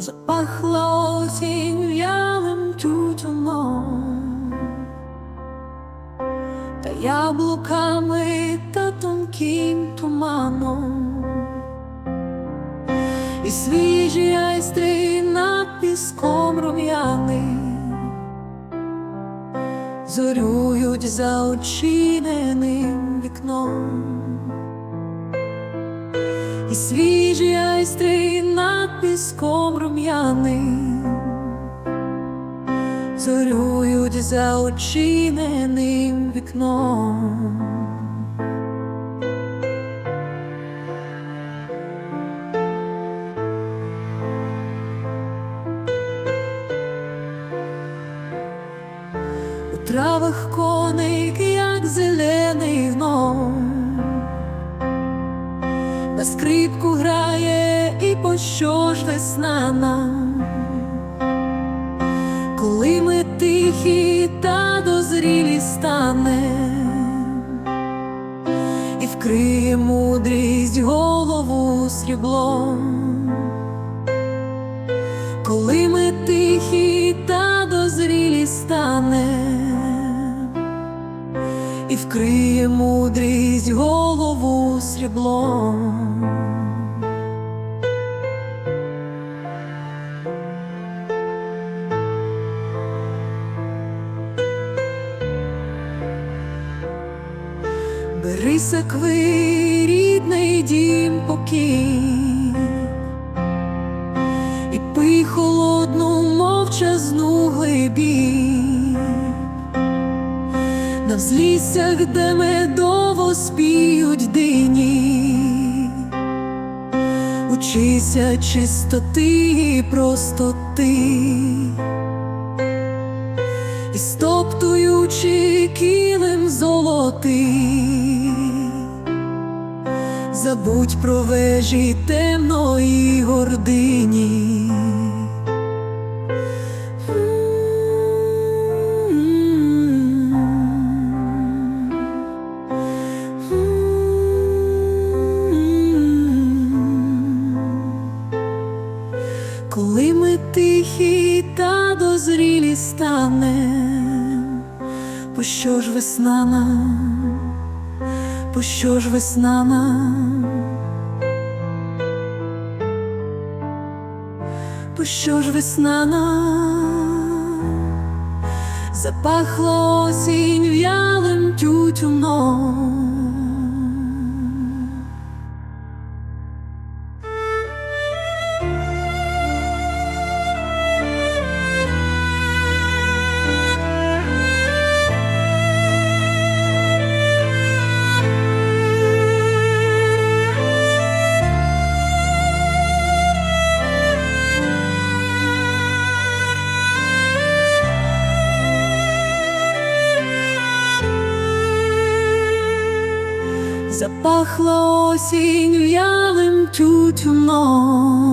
запахла осінь в'ялим тютюном та яблуками та тонким туманом, і свіжі айстри над піском рум'яним зорюють за очиненим вікном. І свіжі айстри піском рум'яним зорюють за очиненим вікном. У травах коник, як зелений гном на скрипку грає пощо ж весна нам, коли ми тихі та дозрілі стане, і вкриє мудрість голову сріблом, коли ми тихі та дозрілі стане і вкриє мудрість голову сріблом. Бери сакви, рідний дім покій, і пий холодну мовчазну глибінь на взліссях, де медово спіють дині, учися чистоти і простоти, і стоптуючи килим золотий, забудь про вежі темної гордині. Коли ми тихі та дозрілі станем, пощо ж весна нам, пощо ж весна нам, пощо ж весна нам, запахло осінь в'ялим тютюном. Запахла осінь в'ялим тютюном.